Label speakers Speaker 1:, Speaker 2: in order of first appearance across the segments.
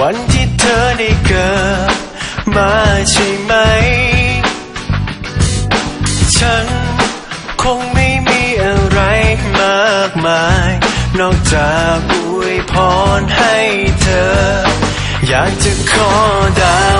Speaker 1: วันที่เธอได้เกิดมาใช่ไหม ฉันคงไม่มีอะไรมากมาย นอกจากอวยพรให้เธอ อยากจะขอดาว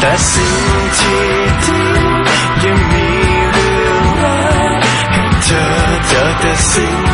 Speaker 1: แต่สิ่งที่ดียังมีเรื่องรให้เธอเจอแต่สิ่ง